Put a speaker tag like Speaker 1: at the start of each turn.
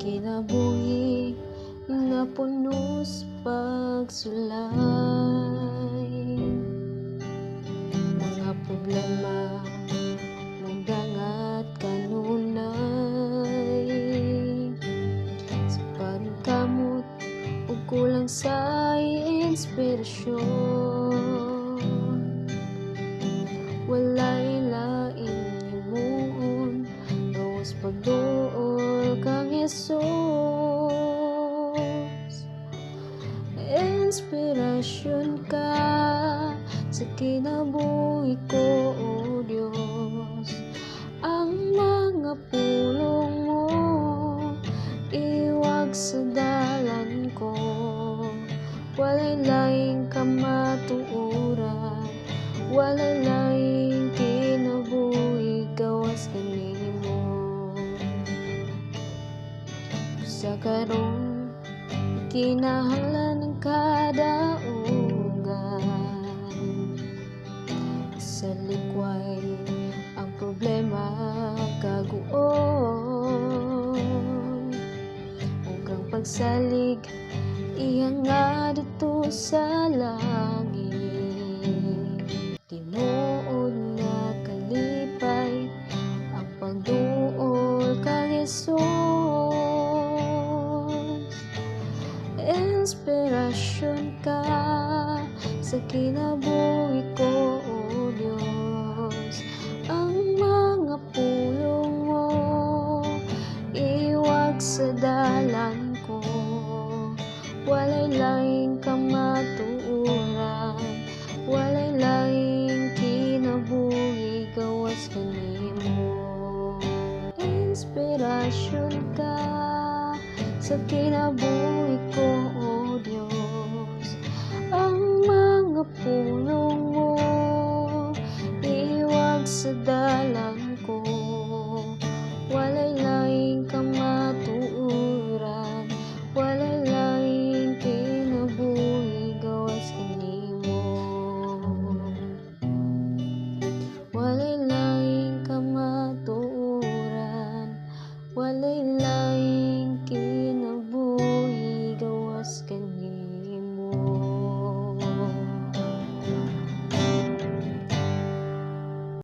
Speaker 1: kinabuhi nga puno pagsulay. Mga problema mong dangat kanunay. Sa pagkamot ug kulang sa inspirasyon Jesus Inspirasyon ka sa kinabuhi ko, O Diyos. Ang mga pulong mo iwag sa dalan ko. Walay laing kamatuoran Walay laing Sa karon kinahanglan ng kada ugan Sa likway ang problema kaguon. Ug ang pagsalig iyang nga dito sa langit. Tinuod nga kalipay ang pagduol kang Jesus Inspirasyon ka sa kinabuhi ko, O Diyos. Ang mga pulong mo iwag sa dalan ko. Walay laing kamatuoran Walay laing kinabuhi gawas kanimo Inspirasyon ka sa kinabuhi ko, O answered the